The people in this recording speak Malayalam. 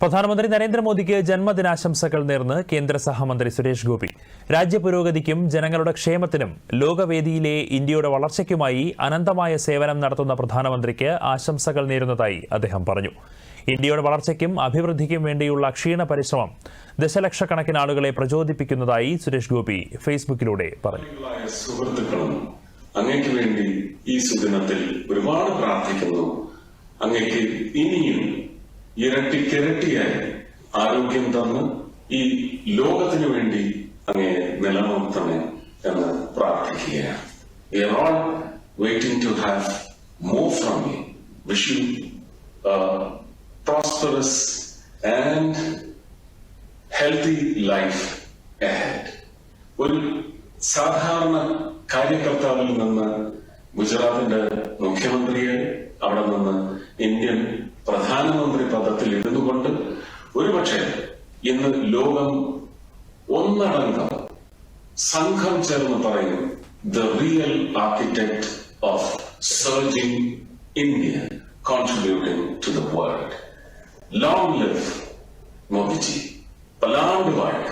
പ്രധാനമന്ത്രി നരേന്ദ്രമോദിക്ക് ജന്മദിനാശംസകൾ നേർന്ന് കേന്ദ്ര സഹമന്ത്രി സുരേഷ് ഗോപി. രാജ്യപുരോഗതിക്കും ജനങ്ങളുടെ ക്ഷേമത്തിനും ലോകവേദിയിലെ ഇന്ത്യയുടെ വളർച്ചയ്ക്കുമായി അനന്തമായ സേവനം നടത്തുന്ന പ്രധാനമന്ത്രിക്ക് ആശംസകൾ നേരുന്നതായി അദ്ദേഹം പറഞ്ഞു. ഇന്ത്യയുടെ വളർച്ചയ്ക്കും അഭിവൃദ്ധിക്കും വേണ്ടിയുള്ള ക്ഷീണ പരിശ്രമം ദശലക്ഷക്കണക്കിന് ആളുകളെ പ്രചോദിപ്പിക്കുന്നതായി സുരേഷ് ഗോപി ഫേസ്ബുക്കിലൂടെ പറഞ്ഞു. വേണ്ടി ഈ സുദിനത്തിൽ ഒരുപാട് പ്രാർത്ഥിക്കുന്നു. ഇനിയും ഇരട്ടിക്കിരട്ടിയായി ആരോഗ്യം തന്ന്. ഈ ലോകത്തിനു വേണ്ടി അങ്ങേ നിലനിർത്തണേ എന്ന് പ്രാർത്ഥിക്കുകയാണ്. Waiting to have more from you more from and healthy life ഒരു സാധാരണ കാര്യകർത്താവിൽ നിന്ന് ഗുജറാത്തിന്റെ ഇന്ത്യൻ പ്രധാനമന്ത്രി പദത്തിൽ ഇരുന്നു കൊണ്ട് ഒരുപക്ഷെ ഇന്ന് ലോകം ഒന്നടങ്കം സംഘം ചേർന്ന് പറയും the real architect of surging India contributing to the world long live Modiji പലാണ്ട് വാഴ്ക